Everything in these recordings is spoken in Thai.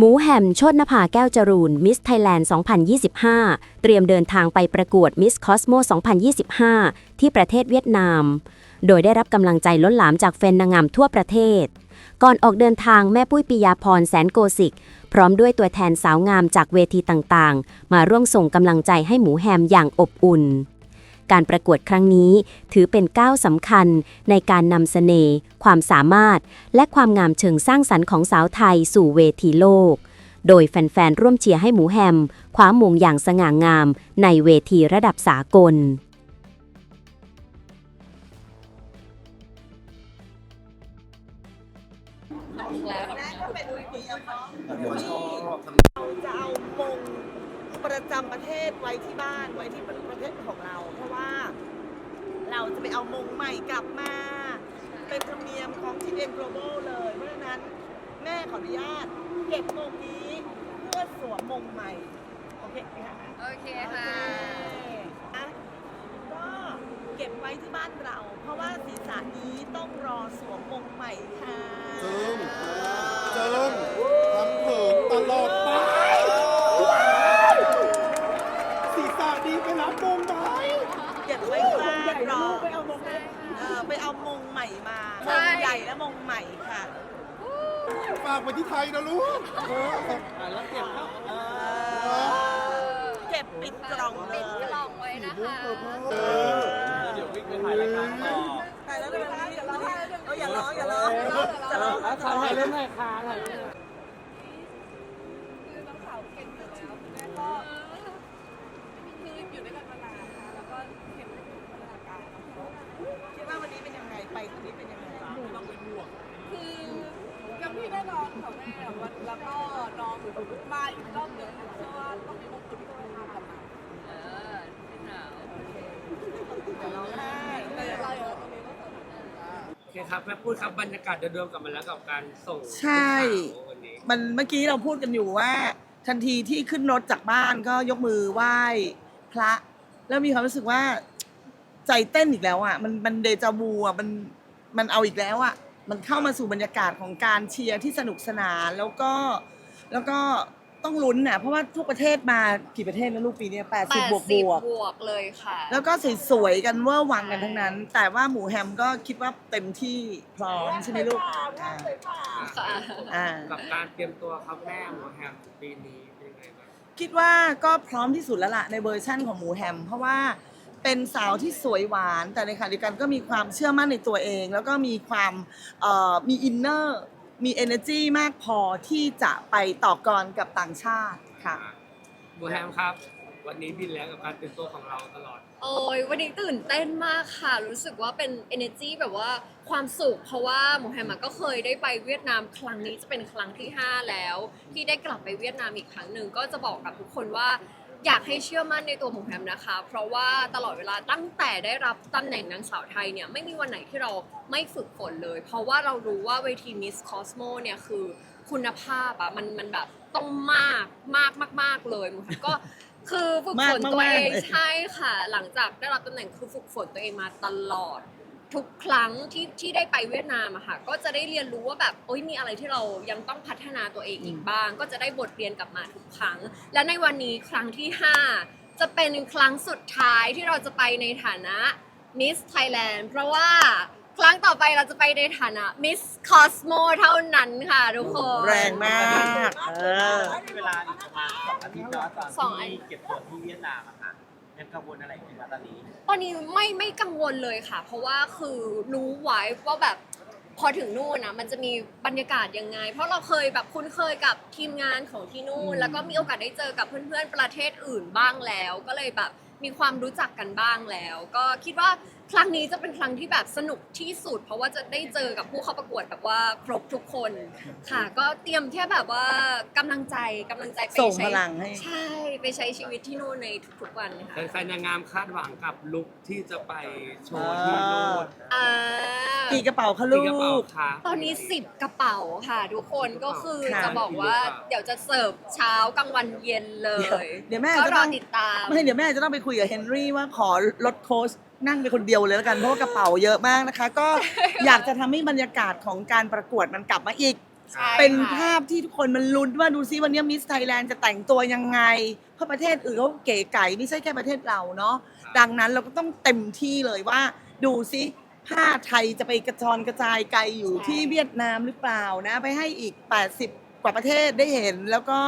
หมูแหม่มโชดนภาแก้วจรูนมิสไทยแลนด์ 2025 เตรียมเดินทางไปประกวดมิสคอสโม2025 ที่ประเทศเวียดนาม โดยได้รับกำลังใจล้นหลามจากแฟนนางงามทั่วประเทศ ก่อนออกเดินทางแม่ปุ้ยปิยาพรแสนโกสิก พร้อมด้วยตัวแทนสาวงามจากเวทีต่างๆ มาร่วมส่งกำลังใจให้หมูแฮมอย่างอบอุ่น การประกวดครั้งนี้ถือเป็นก้าวสำคัญในการนำเสน่ห์ความสามารถ และความงามเชิงสร้างสรรค์ของสาวไทยสู่เวทีโลก โดยแฟนๆ ร่วมเชียร์ให้หมูแฮมคว้ามงอย่างสง่างามในเวทีระดับสากลเราจะเอามง ประจำประเทศไว้ที่บ้านไว้ที่ประเทศของเรา เพราะว่าเราจะไปเอามงใหม่กลับมา เป็นธรรมเนียมของทีเอ็น global เลย เพราะฉะนั้นแม่ขออนุญาตเก็บมงนี้เพื่อสวมมงใหม่ โอเคไหมคะโอเคโอเคค่ะอะ ก็เก็บไว้ที่บ้านเรา เพราะว่าศีรษะนี้ต้องรอสวมมงใหม่ค่ะจึงจึงทำถึงตลอดไป ที่บ้านรอไปเอามงเออไปเอามงใหม่มาใช่มงใหญ่และมงใหม่ค่ะฝากไว้ที่ไทยนะลูกเออเก็บปิดกล่องเลปิยดกล่องไว้นะคะเออเดี๋ยววิ่งไปถ่ายรายการต่อถ่ายแล้วเลยนะอย่าร้องเอออย่าร้องอย่าร้องอย่าร้อง ถ่ายเล่นหน่อยค่ะถ่ายเล่นคือน้องสาวเก่งอยู่แล้วคุณแม่ก็คืออยู่ด้วยกันมานานนะคะแล้วก็เห็นพัฒนาการน้องเขา คิดว่าวันนี้เป็นยังไงไปวันนี้เป็นยังไง ต้องเป็นห่วง คือยังพี่แน่นอนค่ะแม่วันแล้วก็น้องมาอีกรอบหนึงเชื่อว่าต้องมีมงกุฎที่ต้องทำกลับมา เออพี่หนาว อย่าร้องไห้ แต่เราเออตรงนี้ก็สน โอเคครับแม่พูดครับบรรยากาศเดิมๆกลับมาแล้วกับการส่งใช่ ลูกสาววันนี้มันเมื่อกี้เราพูดกันอยู่ว่า ทันทีที่ขึ้นรถจากบ้านก็ยกมือไหว้พระ แล้วมีความรู้สึกว่า ใจเต้นอีกแล้วอะมันมันเดจาวูอะมันมันเอาอีกแล้วอะมันเข้ามาสู่บรรยากาศของการเชียร์ที่สนุกสนานแล้วก็แล้วก็ ต้องลุ้นน่ะเพราะว่าทุกประเทศมากี่ประเทศแล้วลูกปีเนี้แปดสิบบวกบวกบวกเลยค่ะแล้วก็สวยๆกันเวอร์วังกันทั้งนั้น แต่ว่าหมูแฮมก็คิดว่าเต็มที่พร้อมใช่ไหมลูกอ่าค่ะอ่ากับการเตรียมตัวครับแม่หมูแฮมปีนี้เป็นยังไงบ้างคิดว่าก็พร้อมที่สุดแล้วล่ะในเวอร์ชั่นของหมูแฮม เพราะว่าเป็นสาวที่สวยหวาน แต่ในขณะเดียวกันก็มีความเชื่อมั่นในตัวเอง แล้วก็มีความเอ่อมีอินเนอร์ มี energy มากพอที่จะไปต่อกรกับต่างชาติค่ะหมูแฮมครับ วันนี้บินแล้วกับการเตรียมตัวของเราตลอด โอ้ยวันนี้ตื่นเต้นมากค่ะ รู้สึกว่าเป็น energy แบบว่าความสุข เพราะว่าหมูแฮมอะก็เคยได้ไปเวียดนามครั้งนี้จะเป็นครั้งที่ 5 แล้ว ที่ได้กลับไปเวียดนามอีกครั้งหนึ่งก็จะบอกกับทุกคนว่า อยากให้เชื่อมั่นในตัวหมูแฮมนะคะ เพราะว่าตลอดเวลาตั้งแต่ได้รับตำแหน่งนางสาวไทยเนี่ยไม่มีวันไหนที่เราไม่ฝึกฝนเลย เพราะว่าเรารู้ว่าเวทีมิสคอสโมเนี่ยคือคุณภาพอะมันมันแบบต้องมากมากมากๆเลยหมูแฮมก็คือฝึกฝนตัวเองมากๆเลยใช่ค่ะ หลังจากได้รับตำแหน่งคือฝึกฝนตัวเองมาตลอด ทุกครั้งที่ที่ได้ไปเวียดนามอะค่ะ ก็จะได้เรียนรู้ว่าแบบโอ้ยมีอะไรที่เรายังต้องพัฒนาตัวเองอีกบ้าง ก็จะได้บทเรียนกลับมาทุกครั้ง และในวันนี้ครั้งที่ 5 จะเป็นครั้งสุดท้ายที่เราจะไปในฐานะ Miss Thailand เพราะว่าครั้งต่อไปเราจะไปในฐานะ Miss Cosmo เท่านั้นค่ะทุกคนแรงมาก เออ เวลาอีกประมาณสองอาทิตย์แล้วตอนสองอาทิที่ตย์เก็บตัวที่เวียดนามอะค่ะ ยังกังวลอะไรอยู่ไหมตอนนี้ ตอนนี้ไม่ไม่กังวลเลยค่ะ เพราะว่าคือรู้ไว้ว่าแบบพอถึงนู่นนะมันจะมีบรรยากาศยังไง เพราะเราเคยแบบคุ้นเคยกับทีมงานของที่นู่น แล้วก็มีโอกาสได้เจอกับเพื่อนๆ ประเทศอื่นบ้างแล้ว ก็เลยแบบมีความรู้จักกันบ้างแล้ว ก็คิดว่า ครั้งนี้จะเป็นครั้งที่แบบสนุกที่สุด เพราะว่าจะได้เจอกับผู้เข้าประกวดแบบว่าครบทุกคนค่ะ ก็เตรียมแค่แบบว่ากำลังใจกำลังใจไปส่งใช้พลังให้ ใช่ไปใช้ชีวิตที่นู่นในทุกๆวันค่ะแฟนๆนางงามคาดหวังกับลุคที่จะไปโชว์ที่โน่นอ่า กี่กระเป๋าคะลูที่กระเป๋ากคะตอนนี้ 10 กระเป๋าค่ะ ทุกคนก็คือค่ะ จะบอกว่าเดี๋ยวจะเสิร์ฟเช้ากลางวันเย็นเลยเดี๋ยวแม่ก็จะรต้อองติดตาม ไม่เดี๋ยวแม่จะต้องไปคุยกับเฮนรี่ว่าขอลดโค้ช นั่งไปคนเดียวเลยแล้วกันเพราะว่ากระเป๋าเยอะมากนะคะ ก็อยากจะทำให้บรรยากาศของการประกวดมันกลับมาอีก ใช่เป็นค่ะ ภาพที่ทุกคนมันลุ้นว่าดูซิวันนี้มิสไทยแลนด์จะแต่งตัวยังไง เพราะประเทศอื่นเขาเก๋ไก่ไม่ใช่แค่ประเทศเราเนาะดังนั้นเราก็ต้องเต็มที่เลยว่า ดูซิผ้าไทยจะไปกระจรกระจายไกลอยู่ใช่ที่เวียดนามหรือเปล่านะ ไปให้อีก 80 กว่าประเทศได้เห็น แล้วก็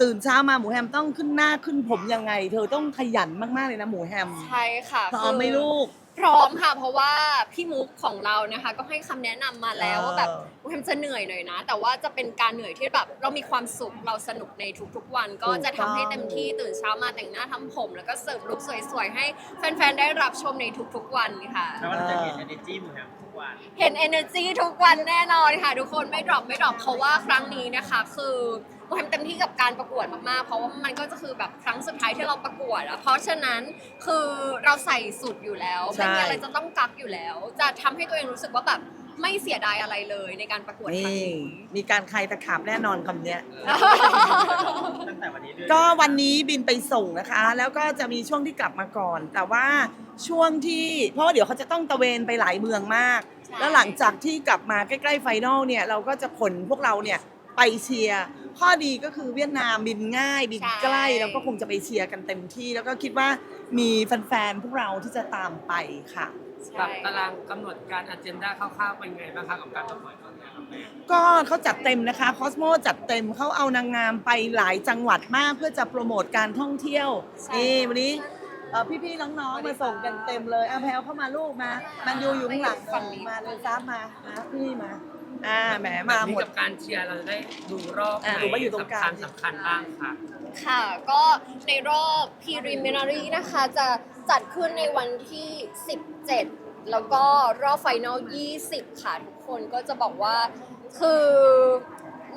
ตื่นเช้ามาหมูแฮมต้องขึ้นหน้าขึ้นผมยังไง เธอต้องขยันมากๆเลยนะหมูแฮมใช่ค่ะพร้อมไหมคือลูก พร้อมค่ะ เพราะว่าพี่มุกของเรานะคะ ก็ให้คำแนะนำมาแล้วเออว่าแบบแฮมจะเหนื่อยหน่อยนะ แต่ว่าจะเป็นการเหนื่อยที่แบบเรามีความสุขเราสนุกในทุกๆวัน ก็จะทำให้เต็มที่ตื่นเช้ามาแต่งหน้าทำผม แล้วก็เสิร์ฟลุคสวยๆให้แฟนๆได้รับชมในทุกๆวันค่ะแล้วเราจะเห็น energy หมูแฮมทุกวันเห็น energy ทุกวันแน่นอนค่ะ ทุกคนไม่ดรอปไม่ดรอปเพราะว่าครั้งนี้นะคะ คือ โมทำเต็มที่กับการประกวดมากๆ เพราะว่ามันก็จะคือแบบครั้งสุดท้ายที่เราประกวดอะเพราะฉะนั้นคือเราใส่สุดอยู่แล้วใช่ ไม่มีอะไรจะต้องกักอยู่แล้ว จะทำให้ตัวเองรู้สึกว่าแบบไม่เสียดายอะไรเลยในการประกวดครั้งนี่นี้ มีการใครตะขาบแน่นอนคำเนี้ย ตั้งแต่วันนี้ด้วยก็วันนี้บินไปส่งนะคะ แล้วก็จะมีช่วงที่กลับมาก่อน แต่ว่าช่วงที่เพราะว่าเดี๋ยวเขาจะต้องตะเวนไปหลายเมืองมาก ใช่ แล้วหลังจากที่กลับมาใกล้ๆไฟนอลเนี่ยเราก็จะขนพวกเราเนี่ย ไปเชียร์ข้อดีก็คือเวียดนามบินง่ายบินใกล้เราก็คงจะไปเชียร์กันเต็มที่ แล้วก็คิดว่ามีแฟนๆพวกเราที่จะตามไปค่ะกัใช่บตารางกำหนดการอันเจนดาคร่าวๆเป็นไงบ้างคะกับการประกวดครั้งนี้ครับแม่ก็เขาจัดเต็มนะคะคอสโมจัดเต็มเขาเอานางงามไปหลายจังหวัดมากเพื่อจะโปรโมทการท่องเที่ยวใช่นี่วันนี้เอ่อพี่ๆน้องๆมาส่งกันเต็มเลยอาแพลวเข้ามาลูกมา มันยูอยู่ข้างหลังฝั่งนี้มาเลยซับมานะพี่มา อ่าแหมมาแบบนี้หมด กับการเชียร์เราจะได้ดูรอบไหนอะหนูมาอยู่ตรงกลาง สำคัญสำคัญบ้างค่ะ ค่ะ ก็ในรอบ preliminary นะคะ จะจัดขึ้นในวันที่ 17 แล้วก็รอบไฟนอล 20 ค่ะ ทุกคนก็จะบอกว่าคือ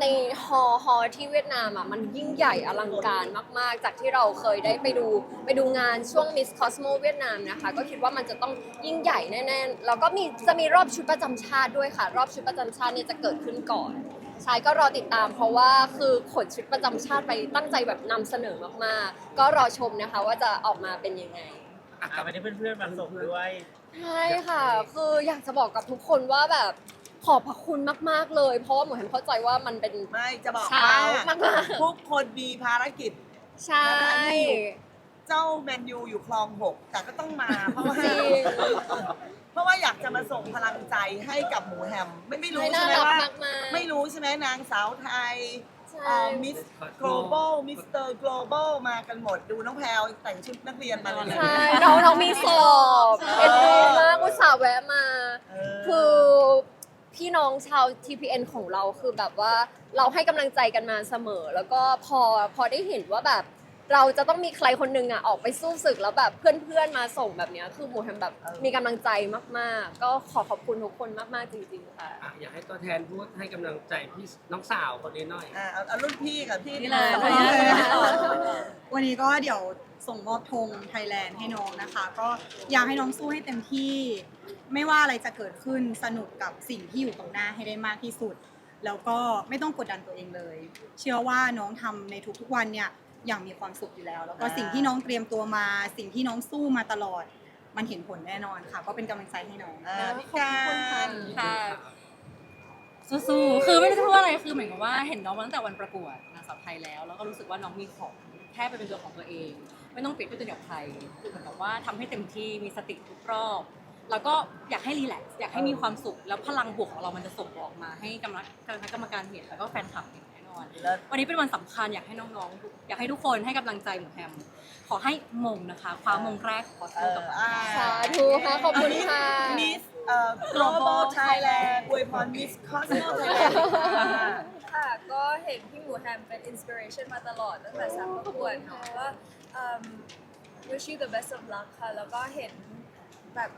ในฮอฮอที่เวียดนามอะมันยิ่งใหญ่อลังการมาก ๆ จากที่เราเคยได้ไปดูไปดูงานช่วง Miss Cosmo เวียดนามนะคะ ก็คิดว่ามันจะต้องยิ่งใหญ่แน่ๆแล้วก็มีจะมีรอบชุดประจำชาติด้วยค่ะ รอบชุดประจำชาติเนี่ยจะเกิดขึ้นก่อนใช่ก็รอติดตามเพราะว่าคือขนชุดประจำชาติไปตั้งใจแบบนำเสนอมากๆ ก็รอชมนะคะว่าจะออกมาเป็นยังไง อะอะวันนี้เพื่อนๆมาส่งด้วย ใช่ค่ะ คืออยากจะบอกกับทุกคนว่าแบบ ขอบพระคุณมาก ๆ เลย เพราะว่าหมูแฮมเข้าใจว่ามันเป็น ไม่จะบอกเช้าว่ามากๆทุกคนมีภารกิจ ใช่ เจ้าแมนยูอยู่คลองหกแต่ก็ต้องมาเพราะว่าจริง เพราะว่าอยากจะมาส่งพลังใจให้กับหมูแฮม ไม่ไม่รู้ไม่น่าใช่ไหมรักว่ามากๆไม่รู้ใช่ไหมนางสาวไทยใช่มิส global มิสเตอร์ global มากันหมดดูน้องแพลวแต่งชุดนักเรียนมาเลยนะใช่น้องน้องมีสอบ เอ็นดูมากอุตส่าห์แวะมาเอคือ พี่น้องชาว TPN ของเราคือแบบว่าเราให้กำลังใจกันมาเสมอ แล้วก็พอพอได้เห็นว่าแบบ เราจะต้องมีใครคนหนึงอะออกไปสู้ศึกแล้วแบบเพื่อนๆมาส่งแบบเนี้ยคือหมูแฮมแบบมีกำลังใจมากๆ ก็ขอขอบคุณทุกคนมากๆจริงๆค่ะ อะอยากให้ตัวแทนพูดให้กำลังใจพี่น้องสาวคนนี้หน่อย อะเอาเอารุ่นพี่กับพี่นี่เลยอาวันนี้เลยวันนี้ก็เดี๋ยวส่งมอบธงไทยแลนด์ให้น้องนะคะ ก็อยากให้น้องสู้ให้เต็มที่ ไม่ว่าอะไรจะเกิดขึ้นสนุกกับสิ่งที่อยู่ตรงหน้าให้ได้มากที่สุด แล้วก็ไม่ต้องกดดันตัวเองเลย เชื่อว่าน้องทำในทุกๆวันเนี่ยอย่างมีความสุขอยู่แล้ว แล้วก็สิ่งที่น้องเตรียมตัวมา สิ่งที่น้องสู้มาตลอด มันเห็นผลแน่นอนค่ะ ก็เป็นกำลังใจให้น้องอ่าพี่การค่ะสู้ๆคือไม่รู้จะพูดว่าอะไรคือเหมือนกับว่าเห็นน้องมาตั้งแต่วันประกวดนางสาวไทยแล้ว แล้วก็รู้สึกว่าน้องมีของแค่ไปเป็นตัวของตัวเอง ไม่ต้องเปรียบเทียบตัวเองกับใครคือเหมือนกับว่าทำให้เต็มที่มีสติทุกรอบ แล้วก็อยากให้รีแลกซ์อยากให้มีความสุข แล้วพลังบวกของเรามันจะส่งออกมาให้กรรมการคณะกรรมการเห็นแล้วก็แฟนคลับเห็นแน่นอนเลิศวันนี้เป็นวันสำคัญอยากให้น้องๆ อยากให้ทุกคนให้กำลังใจหมูแฮม ขอให้มงนะคะคว้ามงแรกของคอสเอโมอกับอ่าสาธุค่ะขอบคุณค่ะ มิสเอ่อ global Thailand อวยพรมิส Cosmo Thailand ค่ะค่ะก็เห็นพี่หมูแฮมเป็นอินสปิเรชันมาตลอดตั้งแต่สามประกวดเนาะก็เอิ่ม wish you the best of luck ค่ะ แล้วก็เห็นแบบ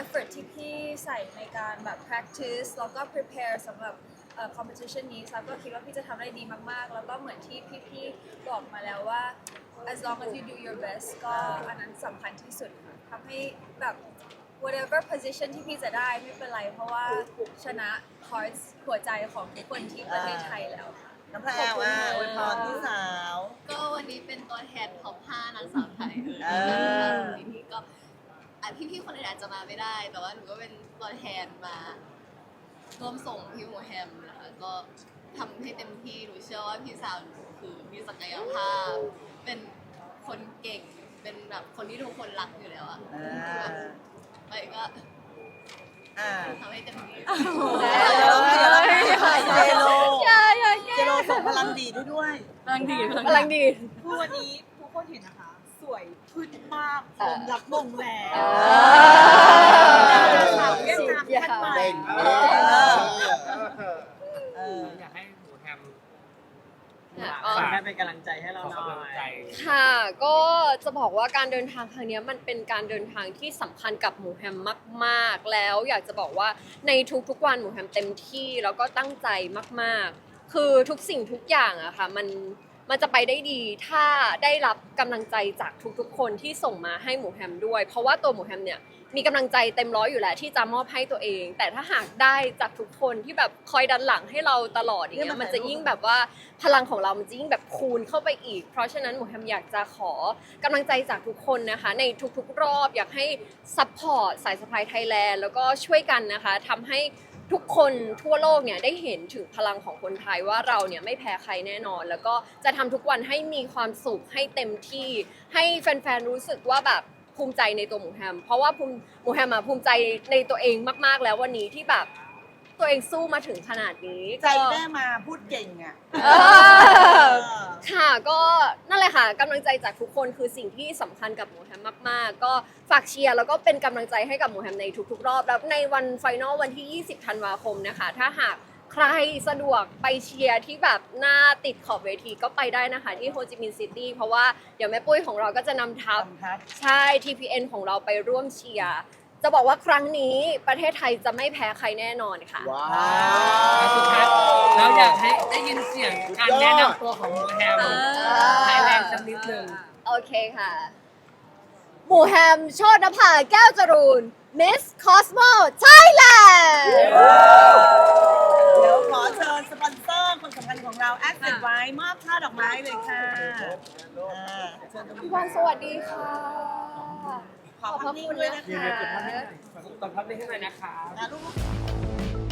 effort ที่พี่ใส่ในการแบบ practice แล้วก็ prepare สำหรับเอ่อ competition นี้ซับก็คิดว่าพี่จะทำได้ดีมากๆ แล้วก็เหมือนที่พี่ๆบอกมาแล้วว่า as long as you do your best ก็อันนั้นสำคัญที่สุดค่ะทำให้แบบ whatever position ที่พี่จะได้ไม่เป็นไร เพราะว่าชนะ hearts หัวใจของทุกคนที่ประเทศไทยแล้วค่ะ น้ำแพรวอะอวยพรพี่สาว ก็วันนี้เป็นตัวแทนท็อป5นางสาวไทยเออพี่ก็อ่ะพี่ๆคนอื่นอาจจะมาไม่ได้ แต่ว่าหนูก็เป็นตัวแทนมาร่วมส่งพี่หมูแฮมนะคะก็ทำให้เต็มที่หนูเชื่อว่าพี่สาวหนูคือมีศักยภาพ เป็นคนเก่งเป็นแบบคนที่ทุกคนรักอยู่แล้วอะอ่า ไปก็อ่า ทำให้เต็มที่เจโลเจโลส่งพลังดีดให้ด้วยพลังดีพลังกำลังดี คือวันนี้ทุกคนเห็นนะคะส วยขึ้นมากพร้อมรับมงแล้วอ่าสาวเวียดนามท่านใหม่เบ่งเอเอออเอออยากให้หมูแฮมอ๋อฝากแค่เป็นกำลังใจให้เราขอหน่กำลังอยใจค่ะ ก็จะบอกว่าการเดินทางครั้งเนี้ยมันเป็นการเดินทางที่สำคัญกับหมูแฮมมาก ๆ แล้วอยากจะบอกว่าในทุกๆวันหมูแฮมเต็มที่แล้วก็ตั้งใจมาก ๆ คือทุกสิ่งทุกอย่างอะค่ะ มัน มันจะไปได้ดีถ้าได้รับกำลังใจจากทุกๆ คนที่ส่งมาให้หมูแฮมด้วย เพราะว่าตัวหมูแฮมเนี่ยมีกำลังใจเต็มร้อยอยู่แล้วที่จะมอบให้ตัวเอง แต่ถ้าหากได้จากทุกคนที่แบบคอยดันหลังให้เราตลอดอย่างเงี้ยมันจะยิ่งแบบว่าพลังของเรามันจะยิ่งแบบคูณเข้าไปอีก เพราะฉะนั้นหมูแฮมอยากจะขอกำลังใจจากทุกคนนะคะ ในทุกๆ รอบอยากให้ซัพพอร์ตสายสะพายไทยแลนด์แล้วก็ช่วยกันนะคะทำให้ ทุกคนทั่วโลกเนี่ยได้เห็นถึงพลังของคนไทยว่าเราเนี่ยไม่แพ้ใครแน่นอน แล้วก็จะทำทุกวันให้มีความสุขให้เต็มที่ ให้แฟนๆรู้สึกว่าแบบภูมิใจในตัวหมูแฮม เพราะว่าภูมิหมูแฮมอะภูมิใจในตัวเองมาก ๆ แล้ววันนี้ที่แบบ ตัวเองสู้มาถึงขนาดนี้ใจก็แม่มาพูดเก่งอะเออค่ะก็นั่นแหละค่ะกำลังใจจากทุกคนคือสิ่งที่สำคัญกับหมูแฮมมาก ๆ ก็ฝากเชียร์แล้วก็เป็นกำลังใจให้กับหมูแฮมในทุก ๆ รอบ แล้วในวันไฟนอลวันที่ 20 ธันวาคมนะคะ ถ้าหากใครสะดวกไปเชียร์ที่แบบหน้าติดขอบเวทีก็ไปได้นะคะ ที่โฮจิมินห์ซิตี้เพราะว่าเดี๋ยวแม่ปุ้ยของเราก็จะนำทัพครับใช่ TPN ของเราไปร่วมเชียร์ จะบอกว่าครั้งนี้ประเทศไทยจะไม่แพ้ใครแน่นอนค่ะ ว้าแล้วสุดท้ายวเราอยากให้ได้ยินเสียงการแนะนำตัวของหมูแฮมไทยแลนด์สักนิดหนึ่งโอเคค่ะ หมูแฮมโชดนภาแก้วจรูน Miss Cosmo Thailand เดี๋ยวขอเชิญสปอนเซอร์คนสำคัญของเรา a c t ไว้มอบช่อดอกไม้เลยค่ะอ่าเชิญตรงนี้ พี่วันสวัสดีค่ะ ขอพักนิ่งด้วยนะเดี๋ยวคะเดี๋ยวกดภาพให้หน่อยกดภาพนี้ให้หน่อยนะคะอะลูก